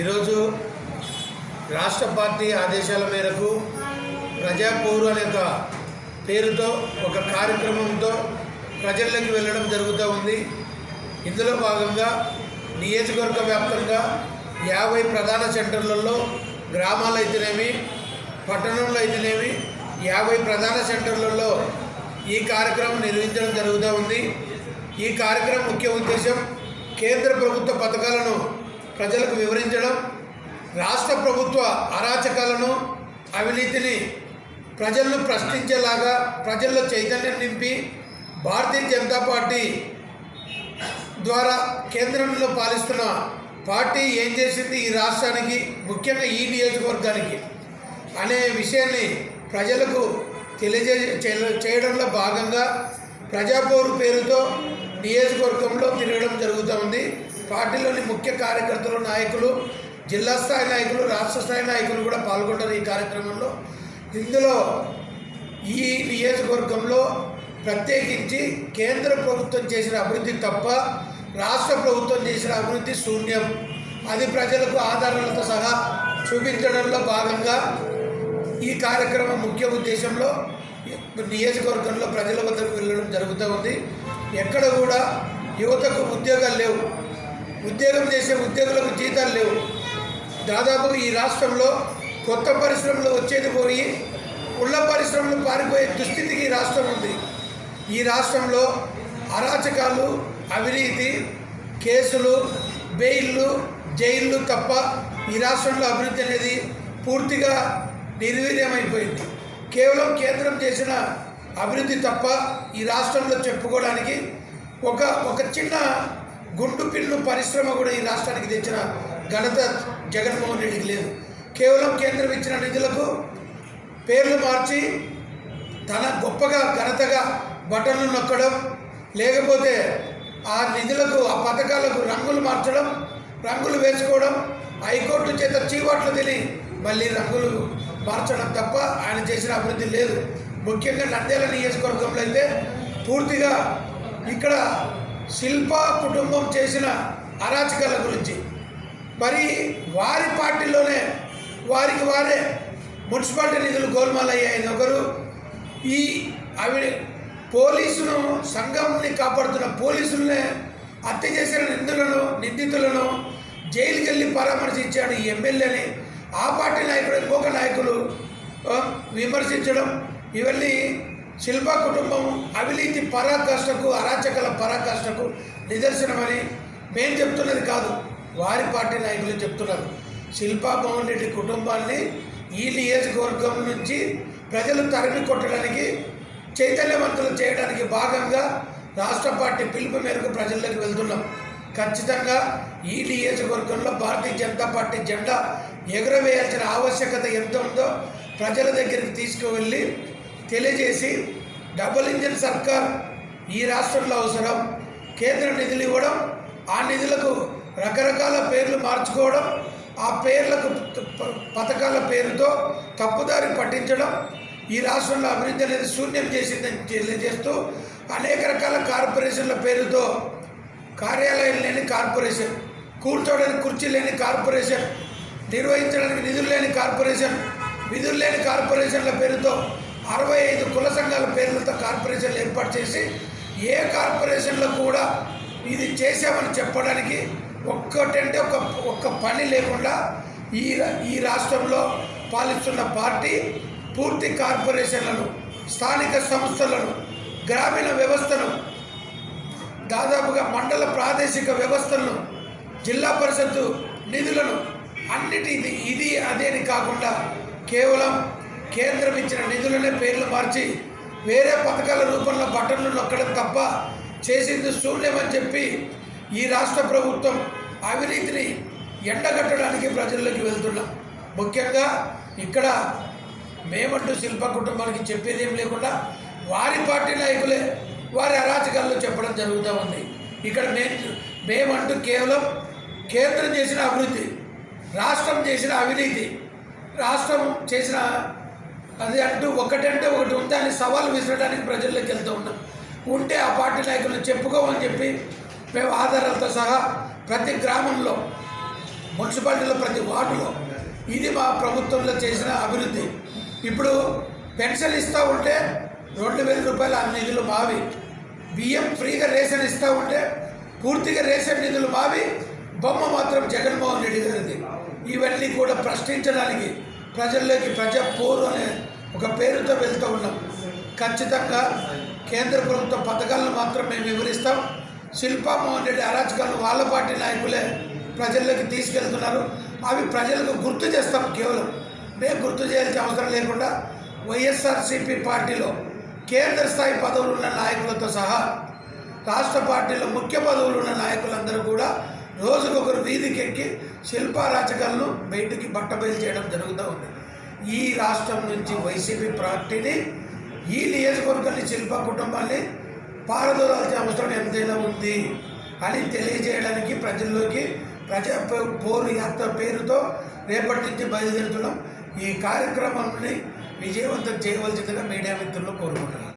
ఈరోజు రాష్ట్ర పార్టీ ఆదేశాల మేరకు ప్రజాపౌరు అనే ఒక పేరుతో ఒక కార్యక్రమంతో ప్రజల్లోకి వెళ్ళడం జరుగుతూ ఉంది. ఇందులో భాగంగా నియోజకవర్గ వ్యాప్తంగా యాభై ప్రధాన సెంటర్లలో గ్రామాలు అయితేనేమి పట్టణంలో అయితేనేమి యాభై ప్రధాన సెంటర్లలో ఈ కార్యక్రమం నిర్వహించడం జరుగుతూ ఉంది. ఈ కార్యక్రమం ముఖ్య ఉద్దేశం కేంద్ర ప్రభుత్వ పథకాలను ప్రజలకు వివరించడం రాష్ట్ర ప్రభుత్వ అరాచకాలను అవినీతిని ప్రజలను ప్రశ్నించేలాగా ప్రజల్లో చైతన్యం నింపి భారతీయ జనతా పార్టీ ద్వారా కేంద్రంలో పాలిస్తున్న పార్టీ ఏం చేసింది ఈ రాష్ట్రానికి ముఖ్యంగా ఈ నియోజకవర్గానికి అనే విషయాన్ని ప్రజలకు తెలియజే చేయడంలో భాగంగా ప్రజాపోరు పేరుతో నియోజకవర్గంలో తిరగడం జరుగుతూ ఉంది. పార్టీలోని ముఖ్య కార్యకర్తలు నాయకులు జిల్లా స్థాయి నాయకులు రాష్ట్ర స్థాయి నాయకులు కూడా పాల్గొంటారు ఈ కార్యక్రమంలో. ఇందులో ఈ నియోజకవర్గంలో ప్రత్యేకించి కేంద్ర ప్రభుత్వం చేసిన అభివృద్ధి తప్ప రాష్ట్ర ప్రభుత్వం చేసిన అభివృద్ధి శూన్యం. అది ప్రజలకు ఆధారాలతో సహా చూపించడంలో భాగంగా ఈ కార్యక్రమం ముఖ్య ఉద్దేశంలో నియోజకవర్గంలో ప్రజల వద్దకు వెళ్ళడం జరుగుతూ ఉంది. ఎక్కడ కూడా యువతకు ఉద్యోగాలు లేవు. ఉద్యోగం చేసే ఉద్యోగులకు జీతాలు లేవు. దాదాపు ఈ రాష్ట్రంలో కొత్త పరిశ్రమలు వచ్చేది పోయి ఉళ్ళ పరిశ్రమలు పారిపోయే దుస్థితికి ఈ రాష్ట్రం ఉంది. ఈ రాష్ట్రంలో అరాచకాలు అవినీతి కేసులు బెయిల్లు జైళ్ళు తప్ప ఈ రాష్ట్రంలో అభివృద్ధి అనేది పూర్తిగా నిర్వీర్యమైపోయింది. కేవలం కేంద్రం చేసిన అభివృద్ధి తప్ప ఈ రాష్ట్రంలో చెప్పుకోవడానికి ఒక ఒక చిన్న గుండు పిల్లు పరిశ్రమ కూడా ఈ రాష్ట్రానికి తెచ్చిన ఘనత జగన్మోహన్ రెడ్డికి లేదు. కేవలం కేంద్రం ఇచ్చిన నిధులకు పేర్లు మార్చి తన గొప్పగా ఘనతగా బటన్లు నొక్కడం లేకపోతే ఆ నిధులకు ఆ పథకాలకు రంగులు మార్చడం రంగులు వేసుకోవడం హైకోర్టు చేత చీవాట్లు తిని మళ్ళీ రంగులు మార్చడం తప్ప ఆయన చేసిన అభివృద్ధి లేదు. ముఖ్యంగా నంద్యాల నియోజకవర్గంలో అయితే పూర్తిగా ఇక్కడ శిల్ప కుటుంబం చేసిన అరాచకాల గురించి. మరి వారి పార్టీలోనే వారికి వారే మున్సిపాలిటీ నిధులు గోల్మాల్ అయ్యాయని ఒకరు ఈ అవి పోలీసును సంఘంని కాపాడుతున్న పోలీసులనే హత్య చేసిన నిందులను నిందితులను జైలుకి వెళ్ళి పరామర్శించాడు ఈ ఎమ్మెల్యేని. ఆ పార్టీ నాయకుడు ఇంకొక నాయకులు విమర్శించడం ఇవన్నీ శిల్ప కుటుంబం అవినీతి పరాకాష్ఠకు అరాచకల పరాకాష్ఠకు నిదర్శనమని మేము చెప్తున్నది కాదు. వారి పార్టీ నాయకులు చెప్తున్నారు. శిల్పా భవన్ రెడ్డి కుటుంబాన్ని ఈ నియోజకవర్గం నుంచి ప్రజలు తరిమి కొట్టడానికి చైతన్యవంతులు చేయడానికి భాగంగా రాష్ట్ర పార్టీ పిలుపు మేరకు ప్రజల్లోకి వెళ్తున్నాం. ఖచ్చితంగా ఈ నియోజకవర్గంలో భారతీయ జనతా పార్టీ జెండా ఎగురవేయాల్సిన ఆవశ్యకత ఎంత ఉందో ప్రజల దగ్గరికి తీసుకువెళ్ళి తెలియజేసి డబుల్ ఇంజిన్ సర్కార్ ఈ రాష్ట్రంలో అవసరం. కేంద్ర నిధులు ఇవ్వడం ఆ నిధులకు రకరకాల పేర్లు మార్చుకోవడం ఆ పేర్లకు పథకాల పేరుతో తప్పుదారి పట్టించడం ఈ రాష్ట్రంలో అభివృద్ధి అనేది శూన్యం చేసిందని తెలియజేస్తూ అనేక రకాల కార్పొరేషన్ల పేరుతో కార్యాలయం లేని కార్పొరేషన్ కూర్చోవడానికి కుర్చీ లేని కార్పొరేషన్ నిర్వహించడానికి నిధులు లేని కార్పొరేషన్ విధులు లేని కార్పొరేషన్ల పేరుతో అరవై ఐదు కుల సంఘాల పేర్లతో కార్పొరేషన్లు ఏర్పాటు చేసి ఏ కార్పొరేషన్లో కూడా ఇది చేశామని చెప్పడానికి ఒక్కటంటే ఒక ఒక్క పని లేకుండా ఈ ఈ రాష్ట్రంలో పాలిస్తున్న పార్టీ పూర్తి కార్పొరేషన్లను స్థానిక సంస్థలను గ్రామీణ వ్యవస్థను దాదాపుగా మండల ప్రాదేశిక వ్యవస్థలను జిల్లా పరిషత్తు నిధులను అన్నిటి ఇది ఇది అదేని కాకుండా కేవలం కేంద్రం ఇచ్చిన నిధులనే పేర్లు మార్చి వేరే పథకాల రూపంలో బటన్లు నొక్కడం తప్ప చేసింది శూన్యమని చెప్పి ఈ రాష్ట్ర ప్రభుత్వం అవినీతిని ఎండగట్టడానికి ప్రజల్లోకి వెళ్తున్నాం. ముఖ్యంగా ఇక్కడ మేమంటూ శిల్ప కుటుంబానికి చెప్పేది ఏం లేకుండా వారి పార్టీ నాయకులే వారి అరాచకాల్లో చెప్పడం జరుగుతూ ఉంది. ఇక్కడ మేము మేమంటూ కేవలం కేంద్రం చేసిన అభివృద్ధి రాష్ట్రం చేసిన అవినీతి రాష్ట్రం చేసిన అది అంటూ ఒకటంటే ఒకటి ఉంటే అని సవాల్ విసరడానికి ప్రజల్లోకి వెళ్తూ ఉన్నాం. ఉంటే ఆ పార్టీ నాయకులు చెప్పుకోమని చెప్పి మేము ఆధారాలతో సహా ప్రతి గ్రామంలో మున్సిపాలిటీలో ప్రతి వార్డులో ఇది మా ప్రభుత్వంలో చేసిన అభివృద్ధి. ఇప్పుడు పెన్షన్ ఇస్తూ ఉంటే రెండు వేల రూపాయలు ఆ నిధులు మావి. బియ్యం ఫ్రీగా రేషన్ ఇస్తూ ఉంటే పూర్తిగా రేషన్ నిధులు మావి. బొమ్మ మాత్రం జగన్మోహన్ రెడ్డి గారిది. ఇవన్నీ కూడా ప్రశ్నించడానికి ప్రజల్లోకి ప్రజా పోరు అనే ఒక పేరుతో వెళ్తూ ఉన్నాం. ఖచ్చితంగా కేంద్ర ప్రభుత్వ పథకాలను మాత్రం మేము వివరిస్తాం. శిల్పా మోహన్ రెడ్డి అరాచకాలను వాళ్ళ పార్టీ నాయకులే ప్రజల్లోకి తీసుకెళ్తున్నారు. అవి ప్రజలకు గుర్తు చేస్తాం కేవలం. మేము గుర్తు చేయాల్సిన అవసరం లేకుండా వైఎస్ఆర్సీపీ పార్టీలో కేంద్ర స్థాయి పదవులు ఉన్న నాయకులతో సహా రాష్ట్ర పార్టీలో ముఖ్య పదవులు ఉన్న నాయకులందరూ కూడా రోజుకొకరు వీధికి ఎక్కి శిల్పారాచకాలను బయటికి బట్టబయలు చేయడం జరుగుతూ ఉంది. ఈ రాష్ట్రం నుంచి వైసీపీ పార్టీని ఈ నియోజకవర్గాన్ని శిల్ప కుటుంబాన్ని పారదోలాల్సిన అవసరం ఎంతైనా ఉంది అని తెలియజేయడానికి ప్రజల్లోకి ప్రజా పోరు యాత్ర పేరుతో రేపటి నుంచి బయలుదేరుతున్నాం. ఈ కార్యక్రమాన్ని విజయవంతం చేయవలసిందిగా మీడియా మిత్రులు కోరుకుంటున్నాను